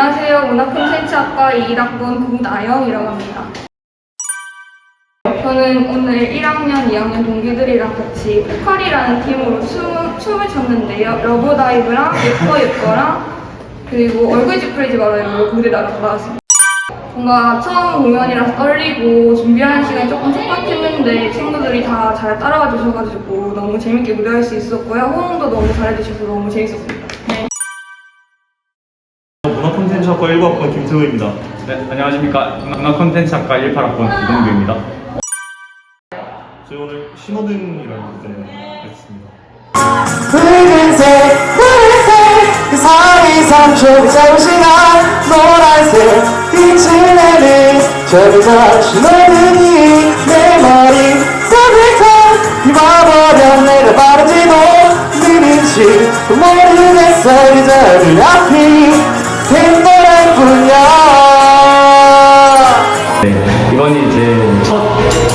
문화콘텐츠학과 1학번 김나영이라고 합니다. 저는 오늘 1학년, 2학년 동기들이랑 같이 포칼이라는 팀으로 춤, 춤을 췄는데요. 러브다이브랑 예뻐 예뻐랑 그리고 얼굴 찌푸리지 말아요 무대 나갔습니다. 뭔가 처음 공연이라서 떨리고 준비하는 시간이 조금 촉박했는데 친구들이 다 잘 따라와 주셔가지고 너무 재밌게 무대할 수 있었고요. 호응도 너무 잘해주셔서 너무 재밌었습니다. 학과 1학번 김태우입니다. 네, 안녕하십니까. 문화 콘텐츠 학과 18학번 이동규입니다. 저희 오늘 신호등이라는 무대 했습니다. 붉은색 푸른색 그 사이 3초 짧은 시간 노란색 빛을 내는 저기서 신호등이 내 머리 내가 바른지도 느린지 모르겠어 이제 눈앞 이번이 제 첫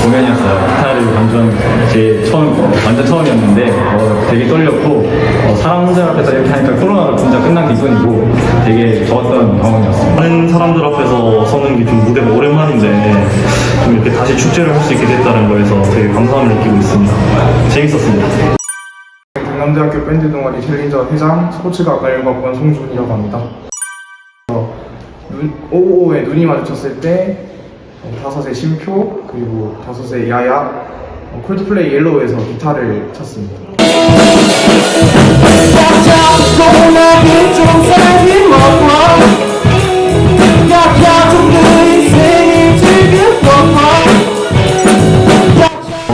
공연이었어요. 기타를 반주한 제 처음, 완전 처음이었는데 어, 되게 떨렸고 어, 사람들 앞에서 이렇게 하니까 코로나가 진짜 끝난 기분이고 되게 좋았던 경험이었습니다. 많은 사람들 앞에서 서는 게 좀 무대가 오랜만인데 좀 이렇게 다시 축제를 할 수 있게 됐다는 거에서 되게 감사함을 느끼고 있습니다. 재밌었습니다. 강남대학교 밴드 동아리 챌린저 회장 스포츠과학과 1학번 송준이라고 합니다. 어, 눈, 오오에 눈이 마주쳤을 때 어, 다섯의 심표 그리고 다섯의 야야 어, 콜드플레이 옐로우에서 기타를 쳤습니다.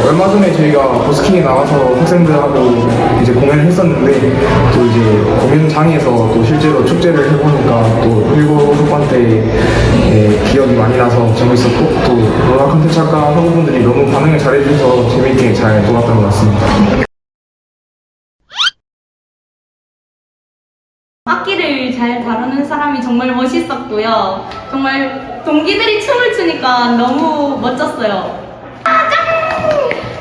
얼마 전에 저희가 버스킹에 나가서 학생들하고 이제 공연을 했었는데 또 이제 공연장에서 또 실제로 축제를 해보니까 또 일곱 나서 재밌었고 또 문화 콘텐츠 학과 학우분들이 너무 반응을 잘해주셔서 재밌게 잘 놀았던 것 같습니다. 악기를 잘 다루는 사람이 정말 멋있었고요. 정말 동기들이 춤을 추니까 너무 멋졌어요.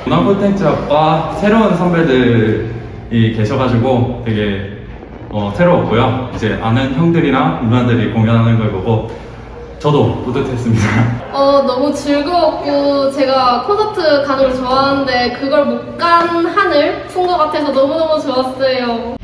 문화 콘텐츠 학과 새로운 선배들이 계셔가지고 되게 어, 새로웠고요. 이제 아는 형들이나 누나들이 공연하는 걸 보고 저도 뿌듯했습니다. 어, 너무 즐거웠고, 제가 콘서트 가는 걸 좋아하는데, 그걸 못 간 한을 푼 것 같아서 너무너무 좋았어요.